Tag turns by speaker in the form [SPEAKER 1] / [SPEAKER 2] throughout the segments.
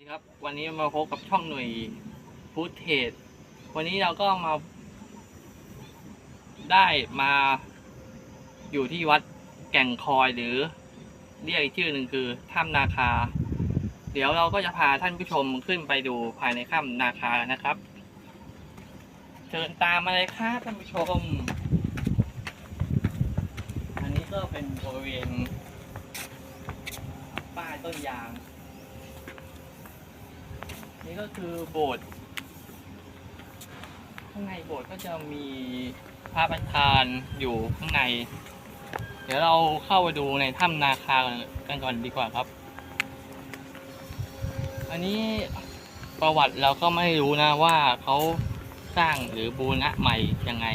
[SPEAKER 1] สวัสดีครับวันนี้มาพบกับช่องหน่วยฟูดเทรดวันนี้เราก็มา ได้มาอยู่ที่วัดแก่งคอยหรือ เรียกอีกชื่อหนึ่งคือถ้ำนาคา เดี๋ยวเราก็จะพาท่านผู้ชมขึ้นไปดูภายในถ้ำนาคานะครับเชิญตามมาเลยครับท่านผู้ชม อันนี้ก็เป็นบริเวณป้ายต้นยาง นี่ก็คือโบสถ์ข้างในโบสถ์ก็จะมีพระประธานอยู่ข้างใน เดี๋ยวเราเข้าไปดูในถ้ำนาคากันก่อนดีกว่าครับ อันนี้ประวัติเราก็ไม่รู้นะว่าเขาสร้างหรือบูรณะใหม่ยังไง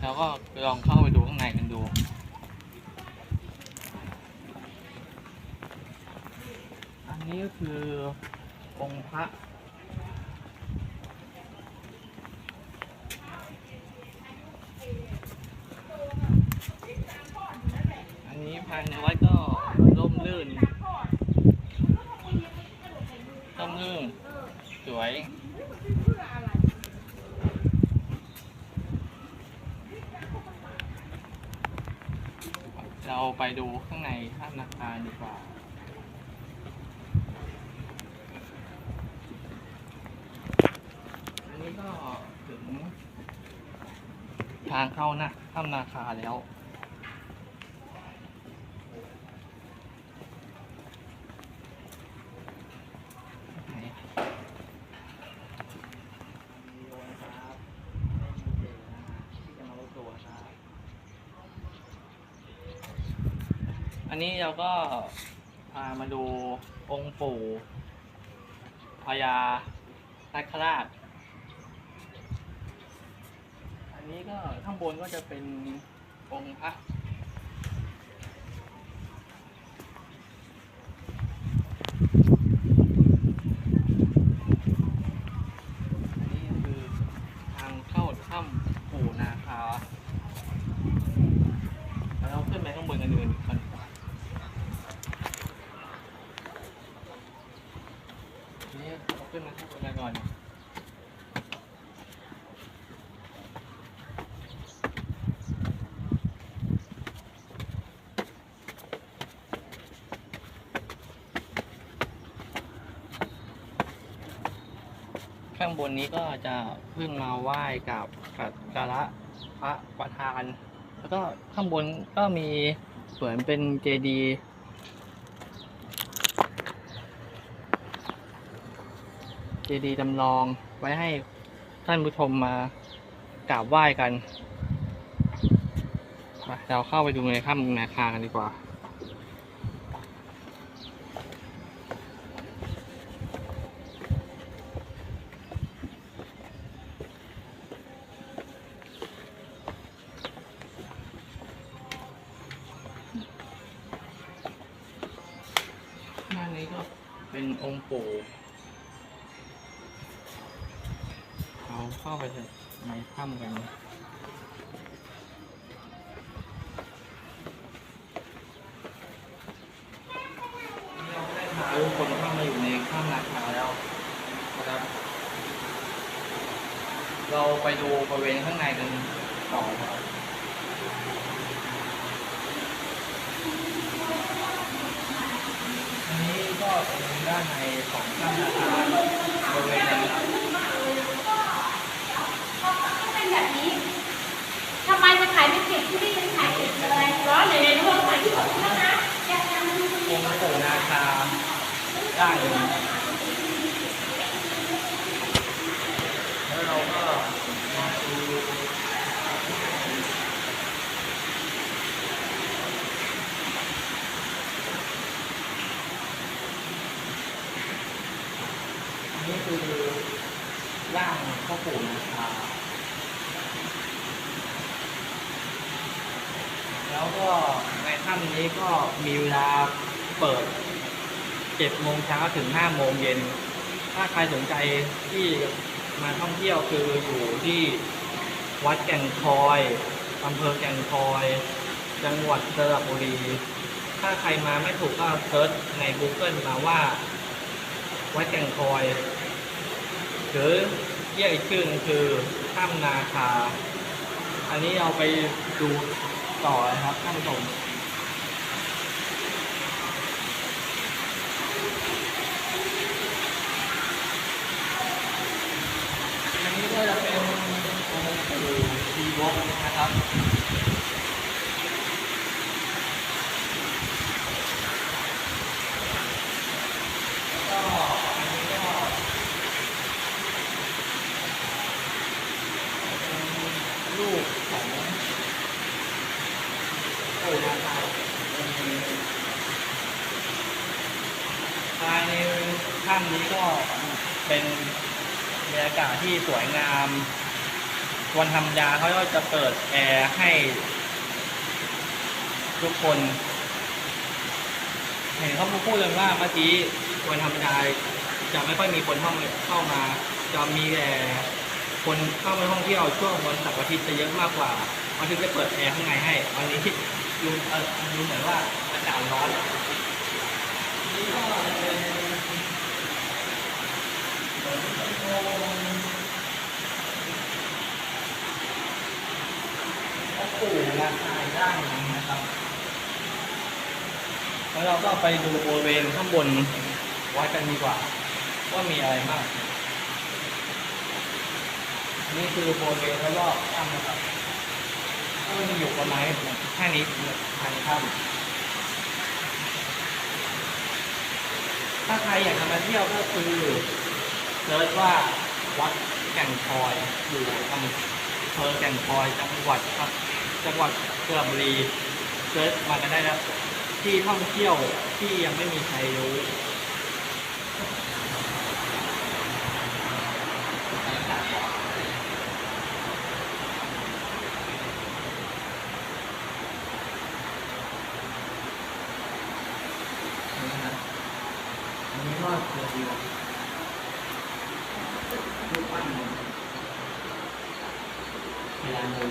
[SPEAKER 1] แล้วก็ลองเข้าไปดูข้างในกันดู นี้ก็คือองค์พระอันนี้ภายในวัดก็ร่มรื่นร่มรื่นสวยเราไปดูข้างในถ้ำนาคารดีกว่า อันนี้ก็ถึง ทางเข้านะถ้ำนาคาแล้ว อันนี้เราก็พามาดูองค์ปู่พญานาคราช อันนี้ก็ ข้างบนก็จะเป็นองค์พระอันนี้ก็คือทางเข้าถ้ำปู่นาคาแล้วเราขึ้นไปข้างบนกันดูกันดีกว่านี่เราขึ้นมาข้างบนกันก่อน ข้างบนนี้ก็จะเพิ่งมาไหว้กับสักการะพระประธาน แล้วก็ข้างบนก็มีเหมือนเป็นเจดีย์เจดีย์จำลองไว้ให้ท่านผู้ชมมากราบไหว้กัน เราเข้าไปดูในถ้ำนาคากันดีกว่า เข้าไปในถ้ำกัน เราได้พาทุกคนเข้ามาอยู่ในถ้ำนาคาแล้วนะครับ เราไปดูบริเวณข้างในกันต่อครับอันนี้ก็เป็นด้านในของถ้ำนาคาบริเวณนี้ครับ
[SPEAKER 2] เป็นแบบนี้ ทำไมจะขายไม่เก็บที่นี่ยังขายเก็บเลยร้อนเลยในโลกใหม่ที่บอกแล้วนะอยากจะมาดู
[SPEAKER 1] องค์ปู่นาคาได้เลยแล้วเราก็มาดูอั นนี้คือร่างพ่อปู่นาคาแล้วก็ในถ้ำนี้ก็มีเวลาเปิด7โมงเช้าถึง5โมงเย็น ถ้าใครสนใจที่มาท่องเที่ยวคืออยู่ที่วัดแก่งคอยอำเภอแก่งคอย จังหวัดสระบุรี ถ้าใครมาไม่ถูกก็เซิร์ชใน Google มาว่า วัดแก่งคอย หรือเรียกอีกชื่อนึงคือถ้ำนาคา อันนี้เราไปดูต่อนะครับท่านผู้ชมอันนี้ก็จะเป็นองค์ปู่ชีวกนะครับ ก็อันนี้ก็เป็นลูกของปู่นาคาภายในถ้ำนี้ก็เป็นบรรยากาศ ที่สวยงาม วันธรรมดาเขาก็จะเปิดแอร์ให้ ทุกคน เห็นเขาพูดกันว่าเมื่อกี้วันธรรมดาจะไม่ค่อยมีคนเข้ามาเข้ามา จะมีแต่คนเข้ามาท่องเที่ยวช่วงวันเสาร์อาทิตย์จะเยอะมากกว่าวันอาทิตย์จะเปิดแอร์ข้างในให้วันนี้ดูเออดูเหมือนว่าอากาศร้อนนี่ก็เป็นเหมือนเป็นพ่อปู่นาคาด้านนี้นะครับ แล้วเราก็ไปดูบริเวณข้างบนวัดกันดีกว่า ว่ามีอะไรบ้างนี่คือบริเวณรอบถ้ำนะครับก็มีอยู่ประมาณแค่นี้ภายในถ้ำถ้าใครอยากจะมาเที่ยวก็คือเซิร์ชว่าวัดแก่งคอยอยู่อำเภอแก่งคอยจังหวัดครับ จังหวัดสระบุรีเซิร์ชมากันได้แล้วที่ท่องเที่ยวที่ยังไม่มีใครรู้อันนี้ก็คือรูปปั้นเวลาดู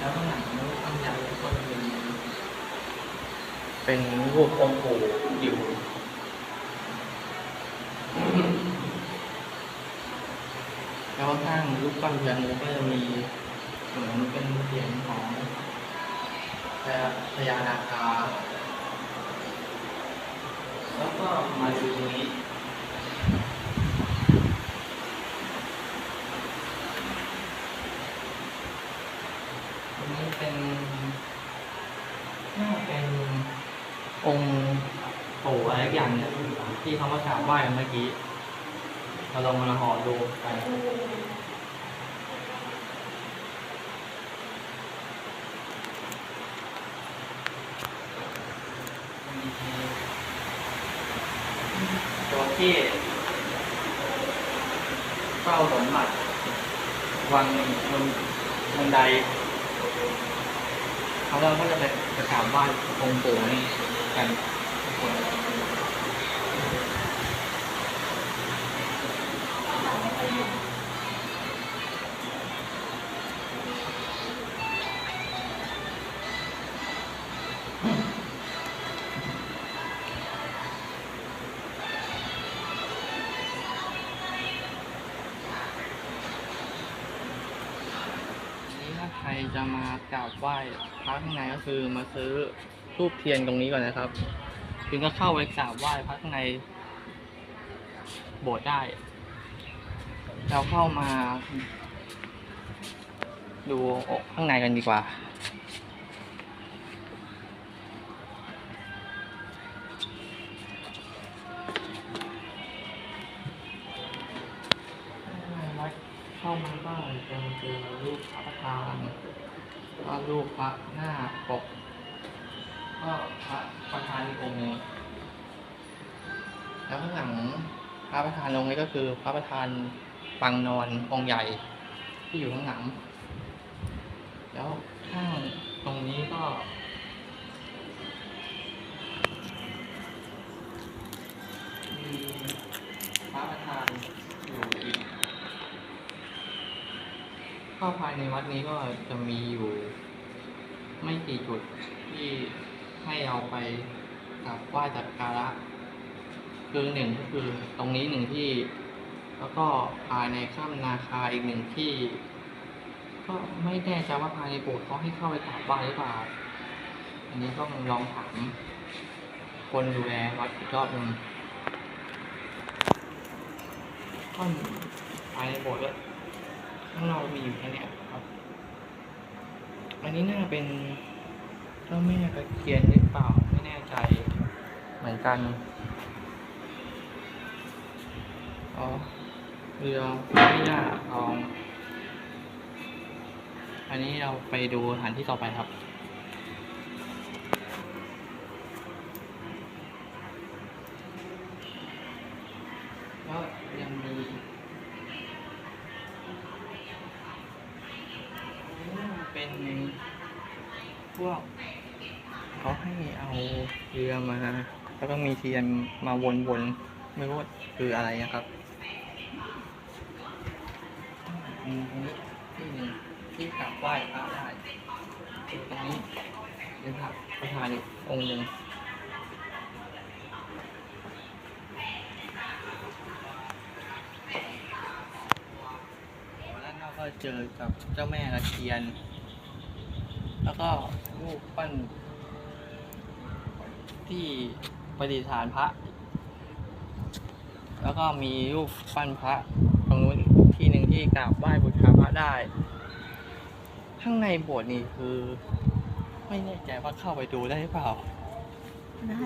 [SPEAKER 1] แล้วข้างหลังอันยักษ์ก็จะเป็นเป็นรูปองค์ปู่อยู่แล้วข้างรูปปั้นยักษ์ก็จะมีเหมือนเป็นเสียงของพญาพญานาคาแล้วก็มาดูตรงนี้ ตรงนี้เป็นน่าเป็นองค์ปู่อะไรสักอย่างเนี่ย ที่เขามากราบไหว้เมื่อกี้เราลองมาห่อดูกันตัวที่เฝ้าสมบัติวางบนบันไดเขาเราก็จะไปกระถามไหว้องค์ปู่นี่กัน กราบไหว้พระข้างในก็คือมาซื้อทูบเทียนตรงนี้ก่อนนะครับ ถึงก็เข้าไปกราบไหว้พระข้างในโบสถ์ได้ เราเข้ามา ดูอกข้างในกันดีกว่า เข้ามาก็จะเจอรูปพระประธาน ก็รูปพระหน้าปก ก็พระประธานองค์นี้แล้วข้างหลังพระประธานองค์นี้ก็คือ พระประธานปังนอนองค์ใหญ่ที่อยู่ข้างหลัง แล้วข้างตรงนี้ก็ เข้าภายในวัดนี้ก็จะมีอยู่ ไม่กี่จุดที่ให้เราไปกราบไหว้จักการะคือหนึ่งก็คือตรงนี้หนึ่งที่ แล้วก็ภายในถ้ำนาคาอีกหนึ่งที่ ก็ไม่แน่ใจว่าภายในโบสถ์เขาให้เข้าไปกราบไหว้หรือเปล่า อันนี้ต้องลองถามคนดูแลวัดอีกรอบหนึ่งก็ภายในโบสถ์ก็ ข้างนอกมีอยู่แค่นี้ครับ อันนี้น่าเป็นเจ้าแม่ตะเคียนหรือเปล่าไม่แน่ใจ เหมือนกัน อ๋อเรือพิยาทอง อันนี้เราไปดูสถานที่ต่อไปครับ เป็นพวกเขาให้เอาเรือมาแล้วก็มีเทียนมาวนๆไม่รู้คืออะไรนะครับอืมตรงนี้ที่หนึ่งที่กราบไหว้พระได้ตรงนี้เป็นพระประธานอีกองค์หนึ่งวันนั้นเราก็เจอกับเจ้าแม่ตะเคียน แล้วก็รูปปั้น ที่ประดิษฐานพระ แล้วก็มีรูปปั้นพระตรงนู้นที่หนึ่งที่กราบไหว้บูชาพระได้ ข้างในโบสถ์นี่คือ ไม่แน่ใจว่าเข้าไปดูได้หรือเปล่า
[SPEAKER 2] ได้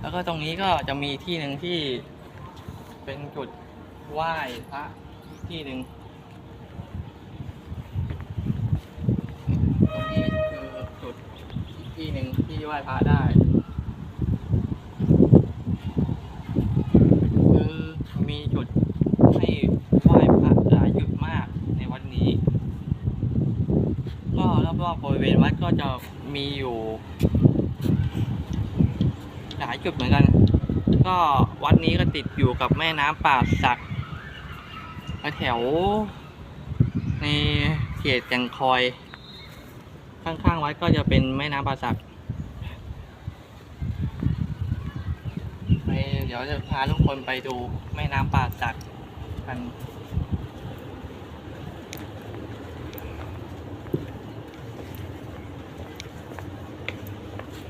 [SPEAKER 1] แล้วก็ตรงนี้ก็จะมีที่หนึ่งที่เป็นจุดไหว้พระอีกที่หนึ่งตรงนี้คือจุดอีก ที่หนึ่งที่ไหว้พระได้ คือมีจุดให้ไหว้พระหลายจุดมากในวัดนี้ ก็รอบๆบริเวณวัดก็จะมีอยู่หลายจุดเหมือนกัน ก็วัดนี้ก็ติดอยู่กับแม่น้ำป่าสักแถวในเขตแก่งคอย ข้างๆวัดก็จะเป็นแม่น้ำป่าสักไปเดี๋ยวจะพาทุกคนไปดูแม่น้ำป่าสักกัน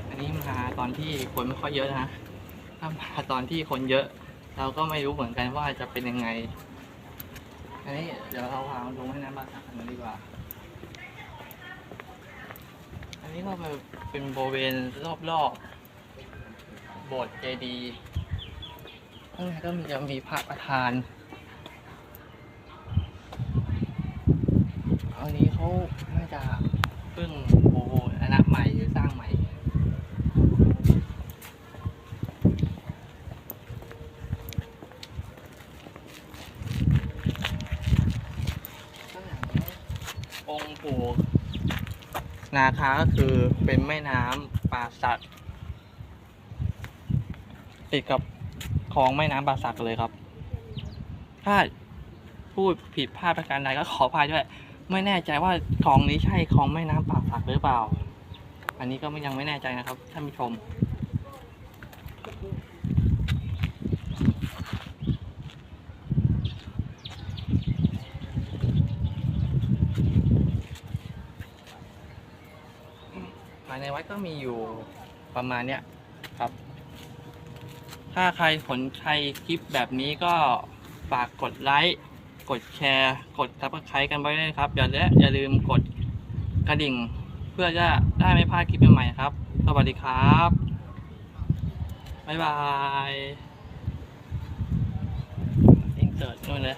[SPEAKER 1] อันนี้มาตอนที่คนไม่ค่อยเยอะนะถ้ามาตอนที่คนเยอะ เราก็ไม่รู้เหมือนกันว่าจะเป็นยังไง อันนี้เดี๋ยวเราพามาดูให้น้ำบาสักกันดีกว่า อันนี้ก็เป็นบริเวณรอบๆโบสถ์เจดีย์ข้างในก็มีจะมีพระประธานอันนี้เขาน่าจะเพิ่งโบอนะใหม่หรือสร้างใหม่ ข้างหลังองค์ปู่ นาคาก็คือเป็นแม่น้ำป่าสักติดกับคลองแม่น้ำป่าสักเลยครับ ถ้าพูดผิดพลาดประการใดก็ขออภัยด้วย ไม่แน่ใจว่าคลองนี้ใช่คลองแม่น้ำป่าสักหรือเปล่า อันนี้ก็ยังไม่แน่ใจนะครับท่านผู้ชม ภายก็มีอยู่ประมาณเนี้ยครับ ถ้าใครสนใจคลิปแบบนี้ก็ฝากกดไลค์กดแชร์ กดซับสไครต์กันไว้ด้วยครับ อย่าและอย่าลืมกดกระดิ่ง เพื่อจะได้ไม่พลาดคลิปใหม่ๆครับ สวัสดีครับ บ๊ายบายอินเสิร์ตนู่นเลย